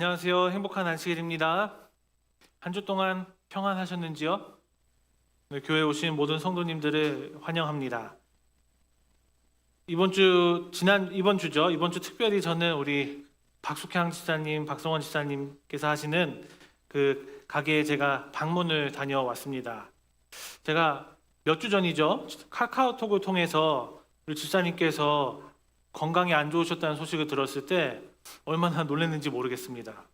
안녕하세요. 행복한 안식일입니다. 한 주 동안 평안하셨는지요? 네, 교회 오신 모든 성도님들을 환영합니다. 이번 주 지난 이번 주죠. 이번 주 특별히 저는 우리 박숙향 지사님, 박성원 지사님께서 하시는 그 가게에 제가 방문을 다녀왔습니다. 제가 몇 주 전이죠. 카카오톡을 통해서 우리 집사님께서 건강이 안 좋으셨다는 소식을 들었을 때 얼마나 놀랐는지 모르겠습니다.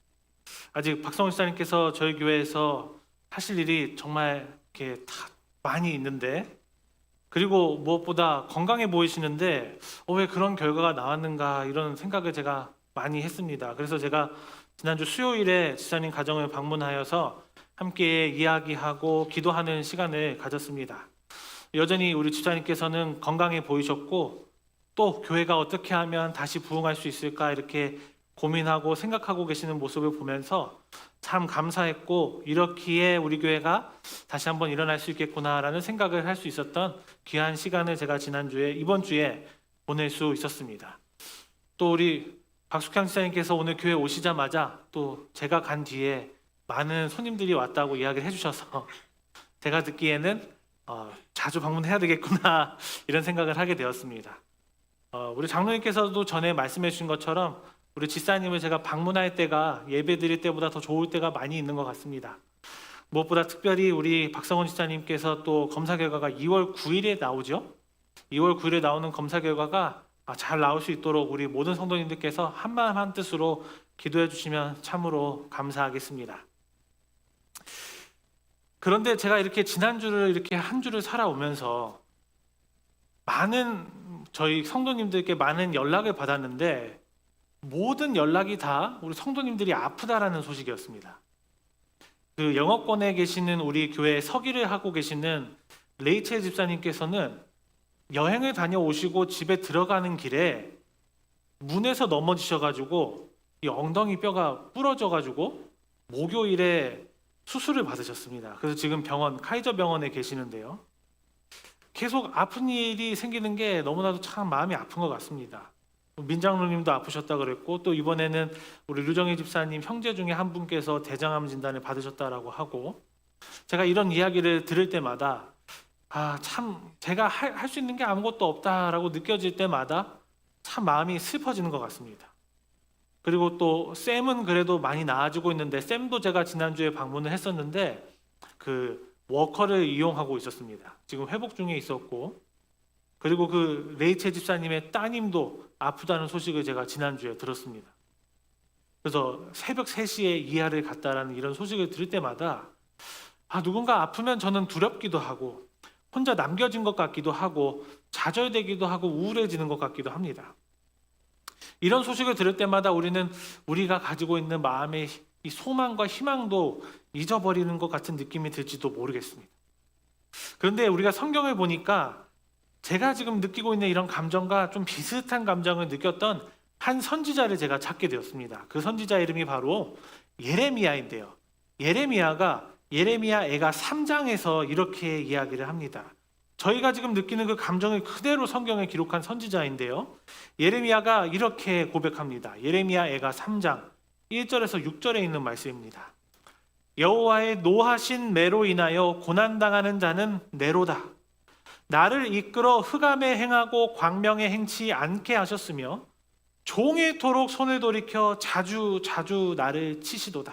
아직 박성훈 시장님께서 저희 교회에서 하실 일이 정말 이렇게 다 많이 있는데 그리고 무엇보다 건강해 보이시는데 어, 왜 그런 결과가 나왔는가 이런 생각을 제가 많이 했습니다. 그래서 제가 지난주 수요일에 지사님 가정을 방문하여서 함께 이야기하고 기도하는 시간을 가졌습니다. 여전히 우리 집사님께서는 건강해 보이셨고 또 교회가 어떻게 하면 다시 부흥할 수 있을까 이렇게 고민하고 생각하고 계시는 모습을 보면서 참 감사했고 이렇기에 우리 교회가 다시 한번 일어날 수 있겠구나라는 생각을 할 수 있었던 귀한 시간을 제가 지난주에 이번 주에 보낼 수 있었습니다. 또 우리 박숙향 지사님께서 오늘 교회 오시자마자 또 제가 간 뒤에 많은 손님들이 왔다고 이야기를 해주셔서 제가 듣기에는 어, 자주 방문해야 되겠구나 이런 생각을 하게 되었습니다. 어, 우리 장로님께서도 전에 말씀해 주신 것처럼 우리 집사님을 제가 방문할 때가 예배 드릴 때보다 더 좋을 때가 많이 있는 것 같습니다. 무엇보다 특별히 우리 박성원 집사님께서 또 검사 결과가 2월 9일에 나오죠. 2월 9일에 나오는 검사 결과가 아, 잘 나올 수 있도록 우리 모든 성도님들께서 한마음 한 뜻으로 기도해 주시면 참으로 감사하겠습니다. 그런데 제가 이렇게 지난주를 이렇게 한 주를 살아오면서 많은 저희 성도님들께 많은 연락을 받았는데 모든 연락이 다 우리 성도님들이 아프다라는 소식이었습니다. 그 영어권에 계시는 우리 교회 서기를 하고 계시는 레이첼 집사님께서는 여행을 다녀오시고 집에 들어가는 길에 문에서 넘어지셔가지고 이 엉덩이 뼈가 부러져가지고 목요일에 수술을 받으셨습니다. 그래서 지금 병원 카이저 병원에 계시는데요. 계속 아픈 일이 생기는 게 너무나도 참 마음이 아픈 것 같습니다. 민장로님도 아프셨다 그랬고 또 이번에는 우리 류정희 집사님 형제 중에 한 분께서 대장암 진단을 받으셨다라고 하고 제가 이런 이야기를 들을 때마다 아 참 제가 할 수 있는 게 아무것도 없다라고 느껴질 때마다 참 마음이 슬퍼지는 것 같습니다. 그리고 또 쌤은 그래도 많이 나아지고 있는데 쌤도 제가 지난주에 방문을 했었는데 그 워커를 이용하고 있었습니다. 지금 회복 중에 있었고 그리고 그 레이첼 집사님의 따님도 아프다는 소식을 제가 지난주에 들었습니다. 그래서 새벽 3시에 이하를 갔다라는 이런 소식을 들을 때마다 아 누군가 아프면 저는 두렵기도 하고 혼자 남겨진 것 같기도 하고 좌절되기도 하고 우울해지는 것 같기도 합니다. 이런 소식을 들을 때마다 우리는 우리가 가지고 있는 마음의 이 소망과 희망도 잊어버리는 것 같은 느낌이 들지도 모르겠습니다. 그런데 우리가 성경을 보니까 제가 지금 느끼고 있는 이런 감정과 좀 비슷한 감정을 느꼈던 한 선지자를 제가 찾게 되었습니다. 그 선지자 이름이 바로 예레미야인데요. 예레미야가 예레미야 애가 3장에서 이렇게 이야기를 합니다. 저희가 지금 느끼는 그 감정을 그대로 성경에 기록한 선지자인데요. 예레미야가 이렇게 고백합니다. 예레미야 애가 3장 1절에서 6절에 있는 말씀입니다. 여호와의 노하신 매로 인하여 고난 당하는 자는 내로다. 나를 이끌어 흑암에 행하고 광명에 행치 않게 하셨으며 종일토록 손을 돌이켜 자주 자주 나를 치시도다.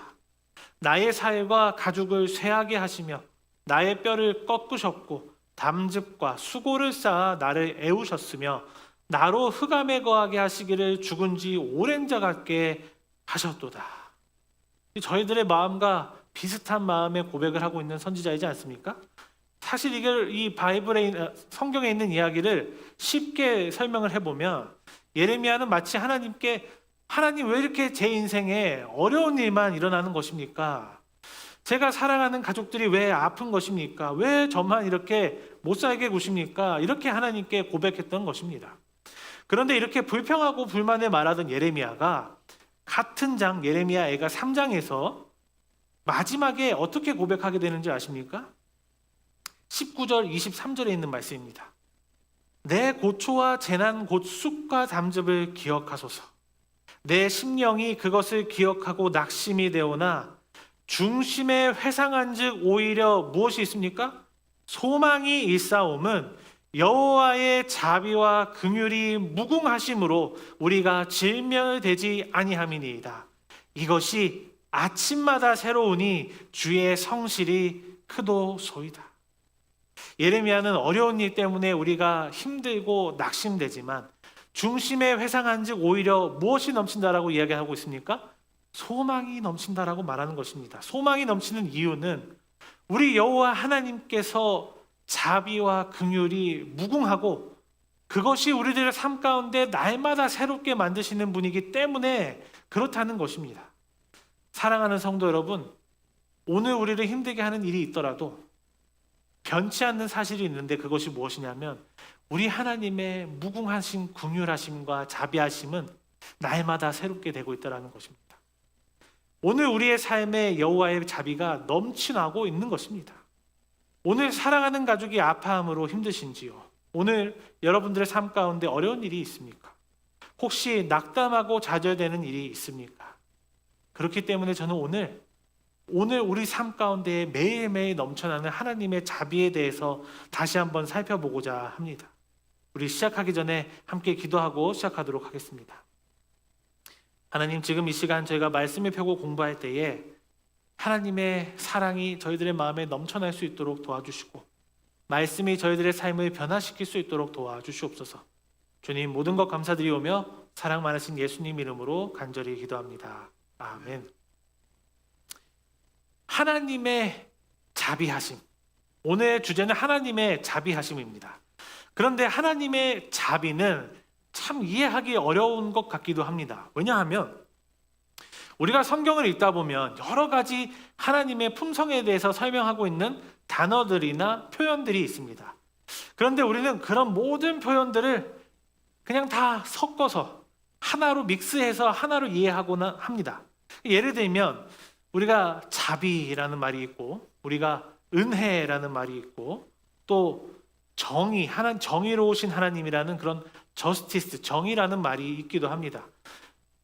나의 살과 가죽을 쇠하게 하시며 나의 뼈를 꺾으셨고 담즙과 수고를 쌓아 나를 애우셨으며 나로 흑암에 거하게 하시기를 죽은 지 오랜 자 같게 하셨도다. 저희들의 마음과 비슷한 마음의 고백을 하고 있는 선지자이지 않습니까? 사실 이걸 이 바이블에 있는- 성경에 있는 이야기를 쉽게 설명을 해보면 예레미야는 마치 하나님께 하나님 왜 이렇게 제 인생에 어려운 일만 일어나는 것입니까? 제가 사랑하는 가족들이 왜 아픈 것입니까? 왜 저만 이렇게 못 살게 구십니까? 이렇게 하나님께 고백했던 것입니다. 그런데 이렇게 불평하고 불만을 말하던 예레미야가 같은 장 예레미야 애가 3장에서 마지막에 어떻게 고백하게 되는지 아십니까? 19절 23절에 있는 말씀입니다. 내 고초와 재난 곧 쑥과 담즙을 기억하소서. 내 심령이 그것을 기억하고 낙심이 되오나 중심에 회상한즉 오히려 무엇이 있습니까? 소망이 있사옴은 여호와의 자비와 긍휼이 무궁하심으로 우리가 질멸되지 아니함이니이다. 이것이 아침마다 새로우니 주의 성실이 크도소이다. 예레미야는 어려운 일 때문에 우리가 힘들고 낙심되지만 중심에 회상한 즉 오히려 무엇이 넘친다라고 이야기하고 있습니까? 소망이 넘친다라고 말하는 것입니다. 소망이 넘치는 이유는 우리 여호와 하나님께서 자비와 긍휼이 무궁하고 그것이 우리들의 삶 가운데 날마다 새롭게 만드시는 분이기 때문에 그렇다는 것입니다. 사랑하는 성도 여러분, 오늘 우리를 힘들게 하는 일이 있더라도 변치 않는 사실이 있는데 그것이 무엇이냐면 우리 하나님의 무궁하신 긍휼하심과 자비하심은 날마다 새롭게 되고 있다라는 것입니다. 오늘 우리의 삶에 여호와의 자비가 넘치나고 있는 것입니다. 오늘 사랑하는 가족이 아파함으로 힘드신지요? 오늘 여러분들의 삶 가운데 어려운 일이 있습니까? 혹시 낙담하고 좌절되는 일이 있습니까? 그렇기 때문에 저는 오늘 오늘 우리 삶 가운데 매일매일 넘쳐나는 하나님의 자비에 대해서 다시 한번 살펴보고자 합니다. 우리 시작하기 전에 함께 기도하고 시작하도록 하겠습니다. 하나님 지금 이 시간 저희가 말씀을 펴고 공부할 때에 하나님의 사랑이 저희들의 마음에 넘쳐날 수 있도록 도와주시고 말씀이 저희들의 삶을 변화시킬 수 있도록 도와주시옵소서. 주님 모든 것 감사드리오며 사랑 많으신 예수님 이름으로 간절히 기도합니다. 아멘. 하나님의 자비하심. 오늘 주제는 하나님의 자비하심입니다. 그런데 하나님의 자비는 참 이해하기 어려운 것 같기도 합니다. 왜냐하면 우리가 성경을 읽다 보면 여러 가지 하나님의 품성에 대해서 설명하고 있는 단어들이나 표현들이 있습니다. 그런데 우리는 그런 모든 표현들을 그냥 다 섞어서 하나로 믹스해서 하나로 이해하고나 합니다. 예를 들면 우리가 자비라는 말이 있고 우리가 은혜라는 말이 있고 또 정의 하나 정의로우신 하나님이라는 그런 저스티스 정의라는 말이 있기도 합니다.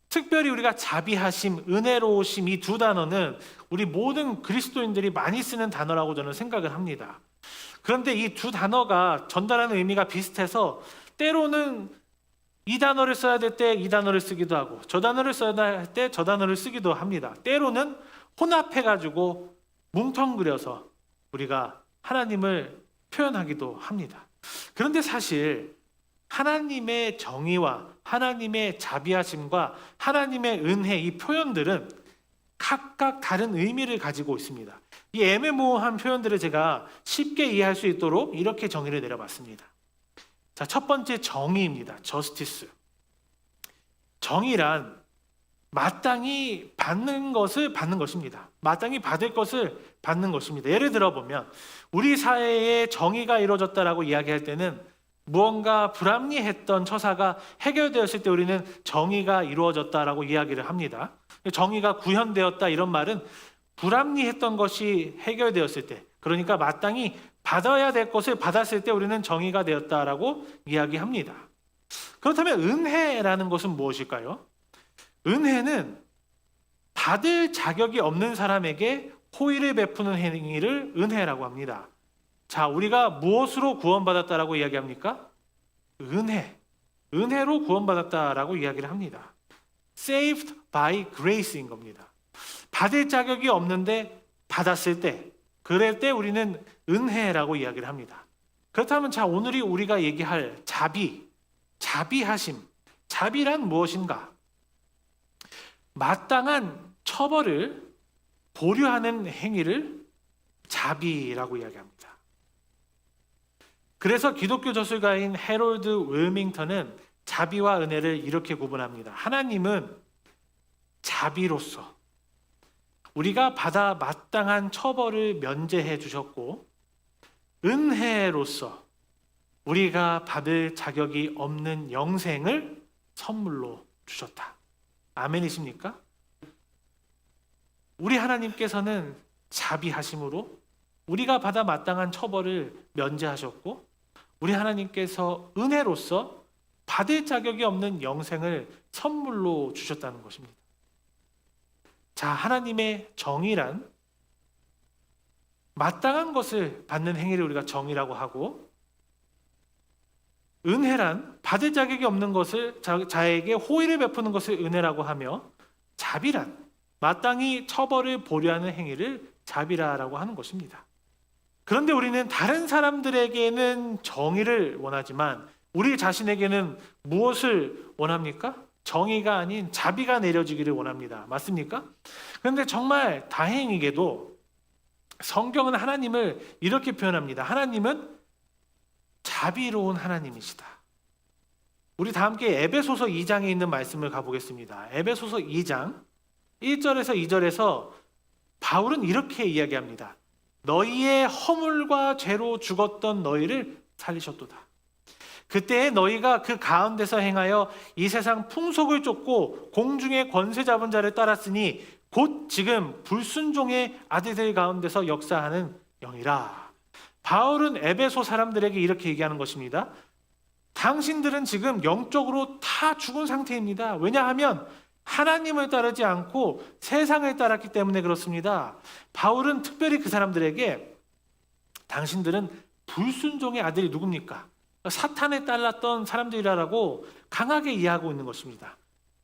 특별히 우리가 자비하심, 은혜로우심 이 두 단어는 우리 모든 그리스도인들이 많이 쓰는 단어라고 저는 생각을 합니다. 그런데 이 두 단어가 전달하는 의미가 비슷해서 때로는 이 단어를 써야 될 때 이 단어를 쓰기도 하고 저 단어를 써야 할 때 저 단어를 쓰기도 합니다. 때로는 혼합해 가지고 뭉텅그려서 우리가 하나님을 표현하기도 합니다. 그런데 사실 하나님의 정의와 하나님의 자비하심과 하나님의 은혜 이 표현들은 각각 다른 의미를 가지고 있습니다. 이 애매모호한 표현들을 제가 쉽게 이해할 수 있도록 이렇게 정의를 내려봤습니다. 자, 첫 번째 정의입니다. 저스티스. 정의란 마땅히 받는 것을 받는 것입니다. 마땅히 받을 것을 받는 것입니다. 예를 들어 보면 우리 사회에 정의가 이루어졌다라고 이야기할 때는 무언가 불합리했던 처사가 해결되었을 때 우리는 정의가 이루어졌다라고 이야기를 합니다. 정의가 구현되었다 이런 말은 불합리했던 것이 해결되었을 때, 그러니까 마땅히 받아야 될 것을 받았을 때 우리는 정의가 되었다라고 이야기합니다. 그렇다면 은혜라는 것은 무엇일까요? 은혜는 받을 자격이 없는 사람에게 호의를 베푸는 행위를 은혜라고 합니다. 자, 우리가 무엇으로 구원받았다라고 이야기합니까? 은혜. 은혜로 구원받았다라고 이야기를 합니다. saved by grace인 겁니다. 받을 자격이 없는데 받았을 때, 그럴 때 우리는 은혜라고 이야기를 합니다. 그렇다면 자, 오늘이 우리가 얘기할 자비, 자비하심. 자비란 무엇인가? 마땅한 처벌을 보류하는 행위를 자비라고 이야기합니다. 그래서 기독교 저술가인 해롤드 윌밍턴은 자비와 은혜를 이렇게 구분합니다. 하나님은 자비로서 우리가 받아 마땅한 처벌을 면제해 주셨고 은혜로서 우리가 받을 자격이 없는 영생을 선물로 주셨다. 아멘이십니까? 우리 하나님께서는 자비하심으로 우리가 받아 마땅한 처벌을 면제하셨고 우리 하나님께서 은혜로서 받을 자격이 없는 영생을 선물로 주셨다는 것입니다. 자, 하나님의 정의란 마땅한 것을 받는 행위를 우리가 정의라고 하고 은혜란 받을 자격이 없는 것을 자, 자에게 호의를 베푸는 것을 은혜라고 하며 자비란 마땅히 처벌을 보려하는 행위를 자비라라고 하는 것입니다. 그런데 우리는 다른 사람들에게는 정의를 원하지만 우리 자신에게는 무엇을 원합니까? 정의가 아닌 자비가 내려지기를 원합니다. 맞습니까? 그런데 정말 다행이게도 성경은 하나님을 이렇게 표현합니다. 하나님은 자비로운 하나님이시다. 우리 다 함께 에베소서 2장에 있는 말씀을 가보겠습니다. 에베소서 2장 1절에서 2절에서 바울은 이렇게 이야기합니다. 너희의 허물과 죄로 죽었던 너희를 살리셨도다. 그때 너희가 그 가운데서 행하여 이 세상 풍속을 쫓고 공중의 권세 잡은 자를 따랐으니 곧 지금 불순종의 아들들 가운데서 역사하는 영이라. 바울은 에베소 사람들에게 이렇게 얘기하는 것입니다. 당신들은 지금 영적으로 다 죽은 상태입니다. 왜냐하면 하나님을 따르지 않고 세상을 따랐기 때문에 그렇습니다. 바울은 특별히 그 사람들에게 당신들은 불순종의 아들이 누굽니까? 사탄에 따랐던 사람들이라고 강하게 이해하고 있는 것입니다.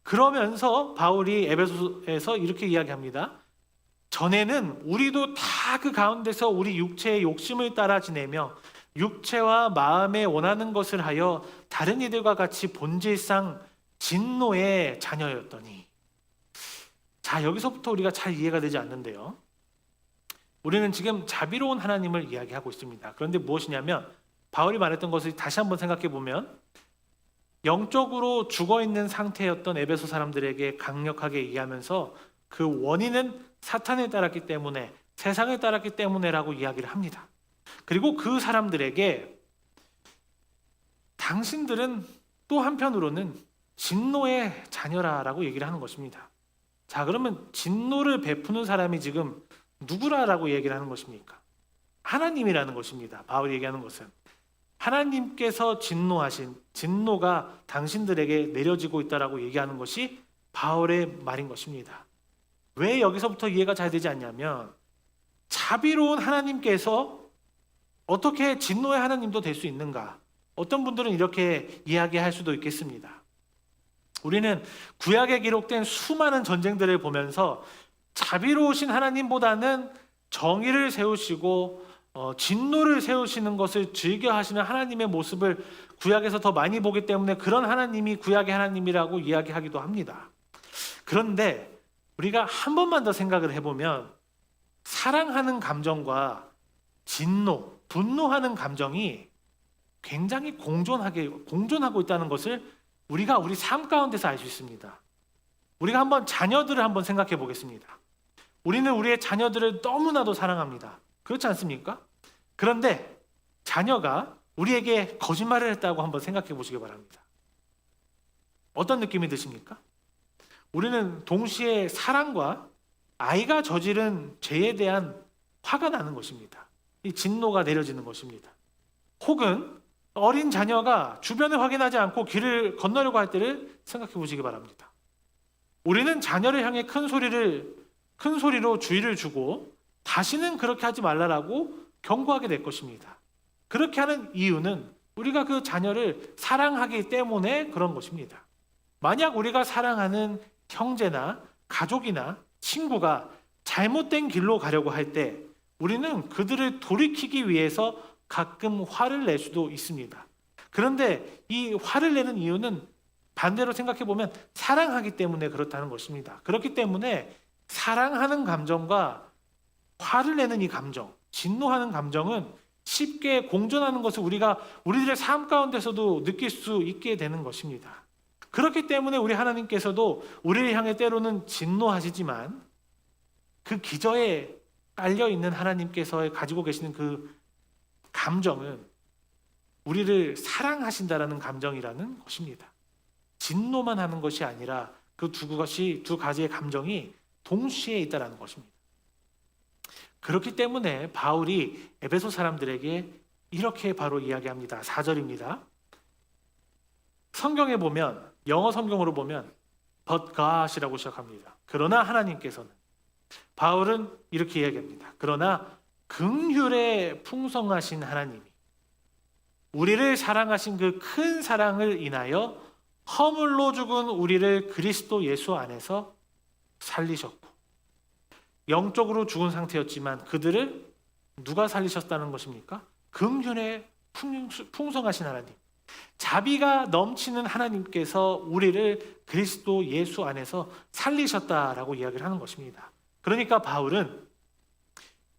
그러면서 바울이 에베소에서 이렇게 이야기합니다. 전에는 우리도 다 그 가운데서 우리 육체의 욕심을 따라 지내며 육체와 마음에 원하는 것을 하여 다른 이들과 같이 본질상 진노의 자녀였더니 자 여기서부터 우리가 잘 이해가 되지 않는데요. 우리는 지금 자비로운 하나님을 이야기하고 있습니다. 그런데 무엇이냐면 바울이 말했던 것을 다시 한번 생각해 보면 영적으로 죽어 있는 상태였던 에베소 사람들에게 강력하게 얘기하면서 그 원인은 사탄에 따랐기 때문에 세상에 따랐기 때문에라고 이야기를 합니다. 그리고 그 사람들에게 당신들은 또 한편으로는 진노의 자녀라라고 얘기를 하는 것입니다. 자, 그러면 진노를 베푸는 사람이 지금 누구라라고 얘기를 하는 것입니까? 하나님이라는 것입니다. 바울이 얘기하는 것은 하나님께서 진노하신 진노가 당신들에게 내려지고 있다라고 얘기하는 것이 바울의 말인 것입니다. 왜 여기서부터 이해가 잘 되지 않냐면 자비로운 하나님께서 어떻게 진노의 하나님도 될 수 있는가? 어떤 분들은 이렇게 이야기할 수도 있겠습니다. 우리는 구약에 기록된 수많은 전쟁들을 보면서 자비로우신 하나님보다는 정의를 세우시고 어, 진노를 세우시는 것을 즐겨 하시는 하나님의 모습을 구약에서 더 많이 보기 때문에 그런 하나님이 구약의 하나님이라고 이야기하기도 합니다. 그런데 우리가 한 번만 더 생각을 해보면 사랑하는 감정과 진노, 분노하는 감정이 굉장히 공존하게 공존하고 있다는 것을 우리가 우리 삶 가운데서 알 수 있습니다. 우리가 한번 자녀들을 한번 생각해 보겠습니다. 우리는 우리의 자녀들을 너무나도 사랑합니다. 그렇지 않습니까? 그런데 자녀가 우리에게 거짓말을 했다고 한번 생각해 보시기 바랍니다. 어떤 느낌이 드십니까? 우리는 동시에 사랑과 아이가 저지른 죄에 대한 화가 나는 것입니다. 이 진노가 내려지는 것입니다. 혹은 어린 자녀가 주변을 확인하지 않고 길을 건너려고 할 때를 생각해 보시기 바랍니다. 우리는 자녀를 향해 큰 소리를 큰 소리로 주의를 주고 다시는 그렇게 하지 말라라고 경고하게 될 것입니다. 그렇게 하는 이유는 우리가 그 자녀를 사랑하기 때문에 그런 것입니다. 만약 우리가 사랑하는 형제나 가족이나 친구가 잘못된 길로 가려고 할 때 우리는 그들을 돌이키기 위해서 가끔 화를 낼 수도 있습니다. 그런데 이 화를 내는 이유는 반대로 생각해 보면 사랑하기 때문에 그렇다는 것입니다. 그렇기 때문에 사랑하는 감정과 화를 내는 이 감정, 진노하는 감정은 쉽게 공존하는 것을 우리가 우리들의 삶 가운데서도 느낄 수 있게 되는 것입니다. 그렇기 때문에 우리 하나님께서도 우리를 향해 때로는 진노하시지만 그 기저에 깔려 있는 하나님께서 가지고 계시는 그 감정은 우리를 사랑하신다라는 감정이라는 것입니다. 진노만 하는 것이 아니라 그 두 것이 두 가지의 감정이 동시에 있다라는 것입니다. 그렇기 때문에 바울이 에베소 사람들에게 이렇게 바로 이야기합니다. 4절입니다. 성경에 보면 영어 성경으로 보면 but God이라고 시작합니다. 그러나 하나님께서는 바울은 이렇게 이야기합니다. 그러나 긍휼에 풍성하신 하나님이 우리를 사랑하신 그 큰 사랑을 인하여 허물로 죽은 우리를 그리스도 예수 안에서 살리셨고 영적으로 죽은 상태였지만 그들을 누가 살리셨다는 것입니까? 긍휼에 풍- 풍성하신 하나님, 자비가 넘치는 하나님께서 우리를 그리스도 예수 안에서 살리셨다라고 이야기를 하는 것입니다. 그러니까 바울은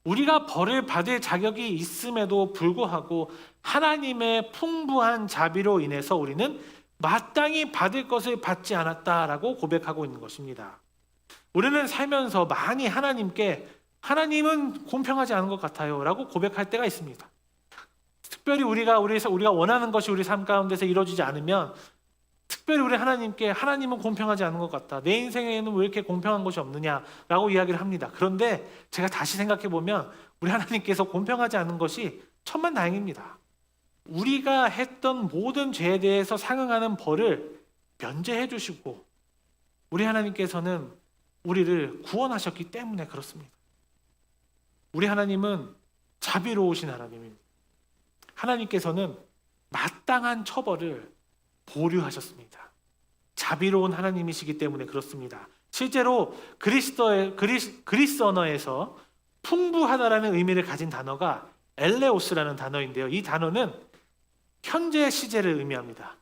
우리가 벌을 받을 자격이 있음에도 불구하고 하나님의 풍부한 자비로 인해서 우리는 마땅히 받을 것을 받지 않았다라고 고백하고 있는 것입니다. 우리는 살면서 많이 하나님께 하나님은 공평하지 않은 것 같아요 라고 고백할 때가 있습니다. 특별히 우리가 우리 우리가 원하는 것이 우리 삶 가운데서 이루어지지 않으면 특별히 우리 하나님께 하나님은 공평하지 않은 것 같다. 내 인생에는 왜 이렇게 공평한 것이 없느냐라고 이야기를 합니다. 그런데 제가 다시 생각해 보면 우리 하나님께서 공평하지 않은 것이 천만 다행입니다. 우리가 했던 모든 죄에 대해서 상응하는 벌을 면제해 주시고 우리 하나님께서는 우리를 구원하셨기 때문에 그렇습니다. 우리 하나님은 자비로우신 하나님입니다. 하나님께서는 마땅한 처벌을 보류하셨습니다. 자비로운 하나님이시기 때문에 그렇습니다. 실제로 그리스도의 그리스, 그리스 언어에서 풍부하다라는 의미를 가진 단어가 엘레오스라는 단어인데요. 이 단어는 현재 시제를 의미합니다.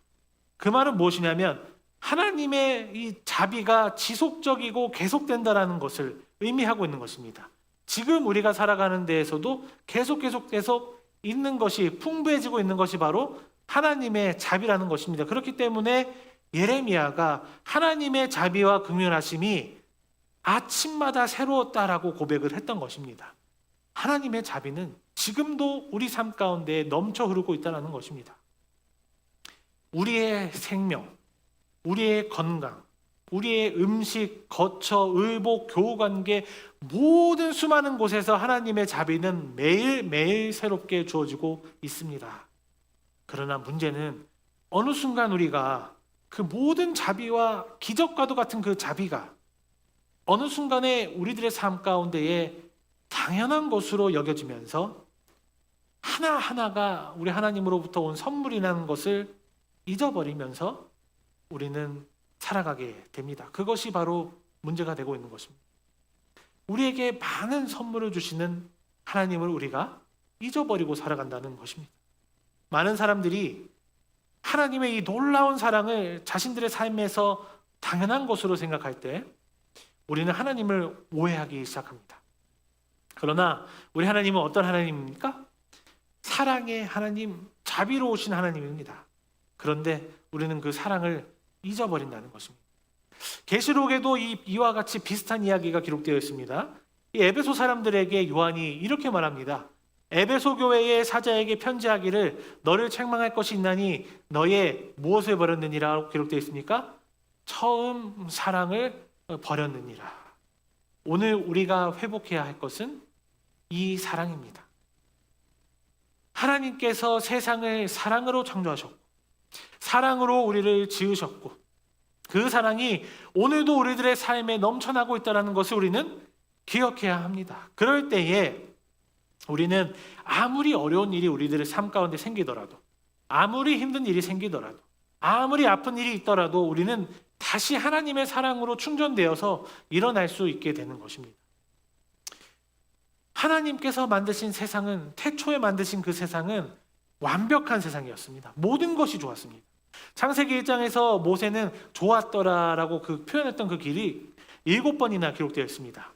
그 말은 무엇이냐면 하나님의 이 자비가 지속적이고 계속된다라는 것을 의미하고 있는 것입니다. 지금 우리가 살아가는 데에서도 계속 계속 계속 있는 것이 풍부해지고 있는 것이 바로 하나님의 자비라는 것입니다. 그렇기 때문에 예레미야가 하나님의 자비와 긍휼하심이 아침마다 새로웠다라고 고백을 했던 것입니다. 하나님의 자비는 지금도 우리 삶 가운데 넘쳐 흐르고 있다는 것입니다. 우리의 생명, 우리의 건강, 우리의 음식, 거처, 의복, 교우 관계 모든 수많은 곳에서 하나님의 자비는 매일매일 새롭게 주어지고 있습니다. 그러나 문제는 어느 순간 우리가 그 모든 자비와 기적과도 같은 그 자비가 어느 순간에 우리들의 삶 가운데에 당연한 것으로 여겨지면서 하나하나가 우리 하나님으로부터 온 선물이라는 것을 잊어버리면서 우리는 살아가게 됩니다. 그것이 바로 문제가 되고 있는 것입니다. 우리에게 많은 선물을 주시는 하나님을 우리가 잊어버리고 살아간다는 것입니다. 많은 사람들이 하나님의 이 놀라운 사랑을 자신들의 삶에서 당연한 것으로 생각할 때 우리는 하나님을 오해하기 시작합니다. 그러나 우리 하나님은 어떤 하나님입니까? 사랑의 하나님, 자비로우신 하나님입니다. 그런데 우리는 그 사랑을 잊어버린다는 것입니다. 계시록에도 이, 이와 같이 비슷한 이야기가 기록되어 있습니다. 이 에베소 사람들에게 요한이 이렇게 말합니다. 에베소 교회의 사자에게 편지하기를 너를 책망할 것이 있나니 너의 무엇을 버렸느니라고 기록되어 있습니까? 처음 사랑을 버렸느니라. 오늘 우리가 회복해야 할 것은 이 사랑입니다. 하나님께서 세상을 사랑으로 창조하셨고 사랑으로 우리를 지으셨고 그 사랑이 오늘도 우리들의 삶에 넘쳐나고 있다는 것을 우리는 기억해야 합니다. 그럴 때에 우리는 아무리 어려운 일이 우리들의 삶 가운데 생기더라도 아무리 힘든 일이 생기더라도 아무리 아픈 일이 있더라도 우리는 다시 하나님의 사랑으로 충전되어서 일어날 수 있게 되는 것입니다. 하나님께서 만드신 세상은 태초에 만드신 그 세상은 완벽한 세상이었습니다. 모든 것이 좋았습니다. 창세기 1장에서 모세는 좋았더라라고 그 표현했던 그 길이 일곱 번이나 기록되어 있습니다.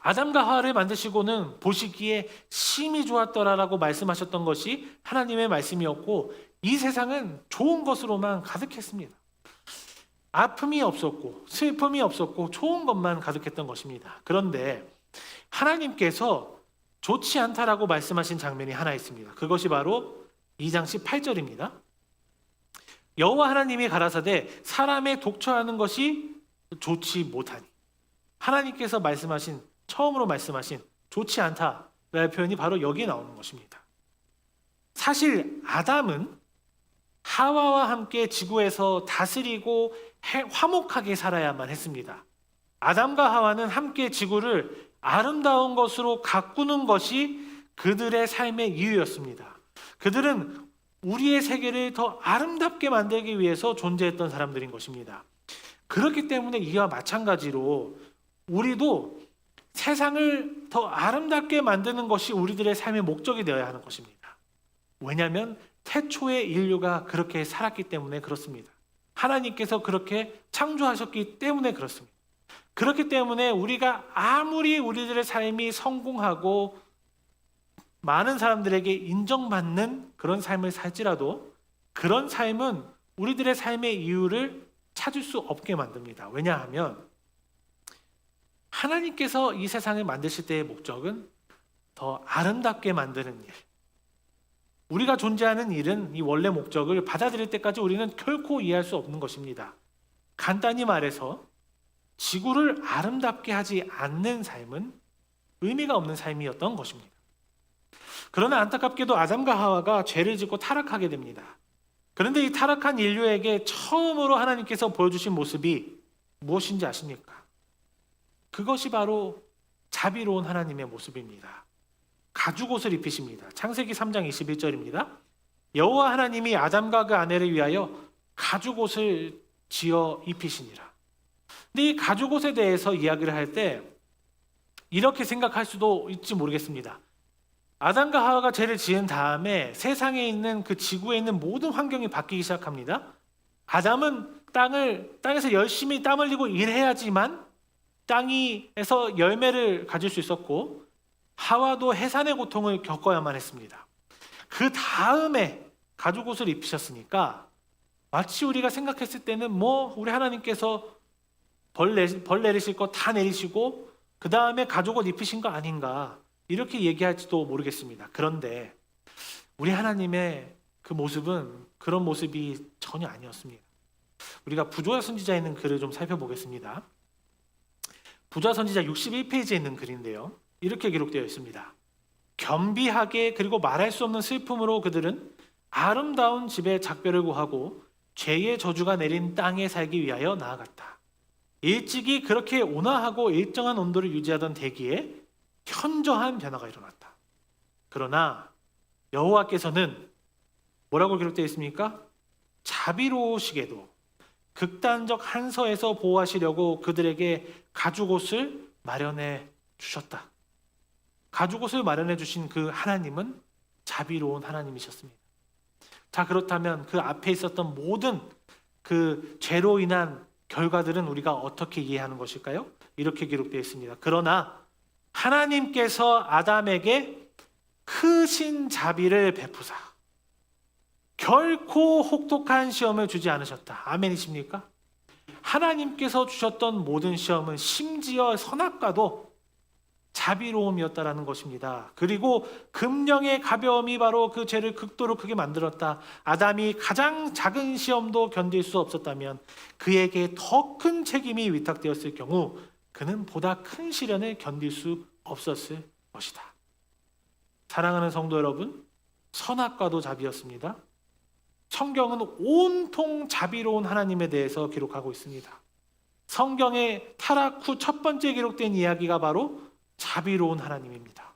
아담과 하와를 만드시고는 보시기에 심히 좋았더라라고 말씀하셨던 것이 하나님의 말씀이었고 이 세상은 좋은 것으로만 가득했습니다. 아픔이 없었고 슬픔이 없었고 좋은 것만 가득했던 것입니다. 그런데 하나님께서 좋지 않다라고 말씀하신 장면이 하나 있습니다. 그것이 바로 2장 18절입니다. 여호와 하나님이 가라사대 사람의 독처하는 것이 좋지 못하니 하나님께서 말씀하신 처음으로 말씀하신 좋지 않다라는 표현이 바로 여기에 나오는 것입니다. 사실 아담은 하와와 함께 지구에서 다스리고 해- 화목하게 살아야만 했습니다. 아담과 하와는 함께 지구를 아름다운 것으로 가꾸는 것이 그들의 삶의 이유였습니다. 그들은 우리의 세계를 더 아름답게 만들기 위해서 존재했던 사람들인 것입니다. 그렇기 때문에 이와 마찬가지로 우리도 세상을 더 아름답게 만드는 것이 우리들의 삶의 목적이 되어야 하는 것입니다. 왜냐하면 태초의 인류가 그렇게 살았기 때문에 그렇습니다. 하나님께서 그렇게 창조하셨기 때문에 그렇습니다. 그렇기 때문에 우리가 아무리 우리들의 삶이 성공하고 많은 사람들에게 인정받는 그런 삶을 살지라도 그런 삶은 우리들의 삶의 이유를 찾을 수 없게 만듭니다. 왜냐하면 하나님께서 이 세상을 만드실 때의 목적은 더 아름답게 만드는 일. 우리가 존재하는 일은 이 원래 목적을 받아들일 때까지 우리는 결코 이해할 수 없는 것입니다. 간단히 말해서 지구를 아름답게 하지 않는 삶은 의미가 없는 삶이었던 것입니다. 그러나 안타깝게도 아담과 하와가 죄를 짓고 타락하게 됩니다. 그런데 이 타락한 인류에게 처음으로 하나님께서 보여주신 모습이 무엇인지 아십니까? 그것이 바로 자비로운 하나님의 모습입니다. 가죽 옷을 입히십니다. 창세기 3장 21절입니다. 여호와 하나님이 아담과 그 아내를 위하여 가죽 옷을 지어 입히시니라. 근데 이 가죽 옷에 대해서 이야기를 할 때 이렇게 생각할 수도 있지 모르겠습니다. 아담과 하와가 죄를 지은 다음에 세상에 있는 그 지구에 있는 모든 환경이 바뀌기 시작합니다. 아담은 땅을 땅에서 열심히 땀 흘리고 일해야지만 땅이에서 열매를 가질 수 있었고 하와도 해산의 고통을 겪어야만 했습니다. 그 다음에 가죽 옷을 입히셨으니까 마치 우리가 생각했을 때는 뭐 우리 하나님께서 벌, 내, 벌 내리실 거 다 내리시고 그 다음에 가죽옷 입히신 거 아닌가 이렇게 얘기할지도 모르겠습니다. 그런데 우리 하나님의 그 모습은 그런 모습이 전혀 아니었습니다. 우리가 부조야 선지자에 있는 글을 좀 살펴보겠습니다. 부조야 선지자 61페이지에 있는 글인데요. 이렇게 기록되어 있습니다. 겸비하게 그리고 말할 수 없는 슬픔으로 그들은 아름다운 집에 작별을 구하고 죄의 저주가 내린 땅에 살기 위하여 나아갔다. 일찍이 그렇게 온화하고 일정한 온도를 유지하던 대기에 현저한 변화가 일어났다. 그러나 여호와께서는 뭐라고 기록되어 있습니까? 자비로우시게도 극단적 한서에서 보호하시려고 그들에게 가죽옷을 마련해 주셨다. 가죽옷을 마련해 주신 그 하나님은 자비로운 하나님이셨습니다. 자, 그렇다면 그 앞에 있었던 모든 그 죄로 인한 결과들은 우리가 어떻게 이해하는 것일까요? 이렇게 기록되어 있습니다. 그러나 하나님께서 아담에게 크신 자비를 베푸사 결코 혹독한 시험을 주지 않으셨다. 아멘이십니까? 하나님께서 주셨던 모든 시험은 심지어 선악과도 자비로움이었다라는 것입니다. 그리고 금령의 가벼움이 바로 그 죄를 극도로 크게 만들었다. 아담이 가장 작은 시험도 견딜 수 없었다면 그에게 더 큰 책임이 위탁되었을 경우 그는 보다 큰 시련을 견딜 수 없었을 것이다. 사랑하는 성도 여러분, 선악과도 자비였습니다. 성경은 온통 자비로운 하나님에 대해서 기록하고 있습니다. 성경의 타락 후 첫 번째 기록된 이야기가 바로 자비로운 하나님입니다.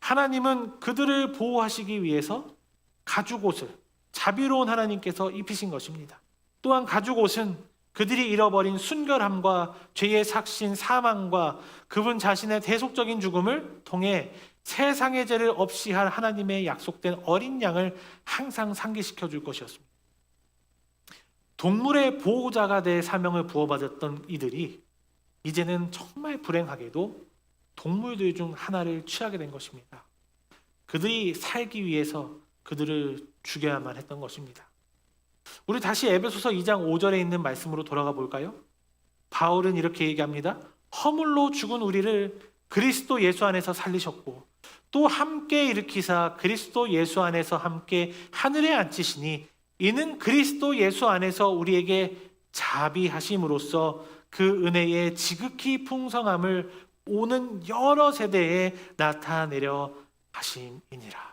하나님은 그들을 보호하시기 위해서 가죽 옷을 자비로운 하나님께서 입히신 것입니다. 또한 가죽 옷은 그들이 잃어버린 순결함과 죄의 삭신 사망과 그분 자신의 대속적인 죽음을 통해 세상의 죄를 없이 할 하나님의 약속된 어린 양을 항상 상기시켜 줄 것이었습니다. 동물의 보호자가 될 사명을 부어받았던 이들이 이제는 정말 불행하게도 동물들 중 하나를 취하게 된 것입니다. 그들이 살기 위해서 그들을 죽여야만 했던 것입니다. 우리 다시 에베소서 2장 5절에 있는 말씀으로 돌아가 볼까요? 바울은 이렇게 얘기합니다. 허물로 죽은 우리를 그리스도 예수 안에서 살리셨고 또 함께 일으키사 그리스도 예수 안에서 함께 하늘에 앉히시니 이는 그리스도 예수 안에서 우리에게 자비하심으로써 그 은혜의 지극히 풍성함을 오는 여러 세대에 나타내려 하심이니라.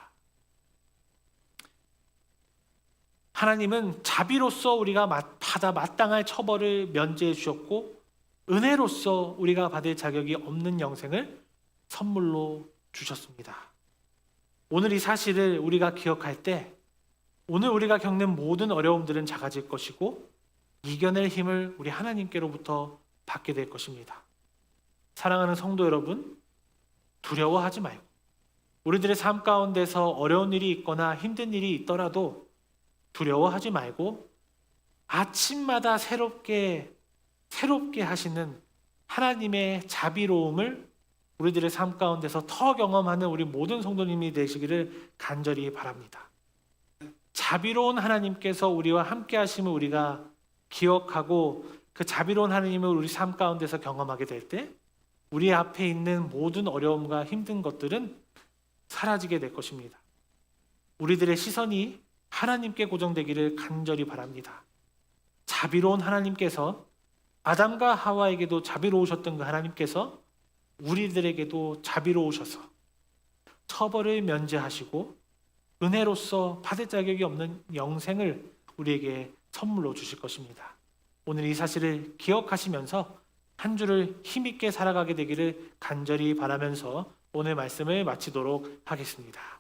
하나님은 자비로서 우리가 마- 받아 마땅할 처벌을 면제해 주셨고 은혜로서 우리가 받을 자격이 없는 영생을 선물로 주셨습니다. 오늘 이 사실을 우리가 기억할 때 오늘 우리가 겪는 모든 어려움들은 작아질 것이고 이겨낼 힘을 우리 하나님께로부터 받게 될 것입니다. 사랑하는 성도 여러분, 두려워하지 말고 우리들의 삶 가운데서 어려운 일이 있거나 힘든 일이 있더라도 두려워하지 말고 아침마다 새롭게 새롭게 하시는 하나님의 자비로움을 우리들의 삶 가운데서 더 경험하는 우리 모든 성도님이 되시기를 간절히 바랍니다. 자비로운 하나님께서 우리와 함께 하심을 우리가 기억하고 그 자비로운 하나님을 우리 삶 가운데서 경험하게 될 때 우리 앞에 있는 모든 어려움과 힘든 것들은 사라지게 될 것입니다. 우리들의 시선이 하나님께 고정되기를 간절히 바랍니다. 자비로운 하나님께서 아담과 하와에게도 자비로우셨던 그 하나님께서 우리들에게도 자비로우셔서 처벌을 면제하시고 은혜로서 받을 자격이 없는 영생을 우리에게 선물로 주실 것입니다. 오늘 이 사실을 기억하시면서 한 주를 힘있게 살아가게 되기를 간절히 바라면서 오늘 말씀을 마치도록 하겠습니다.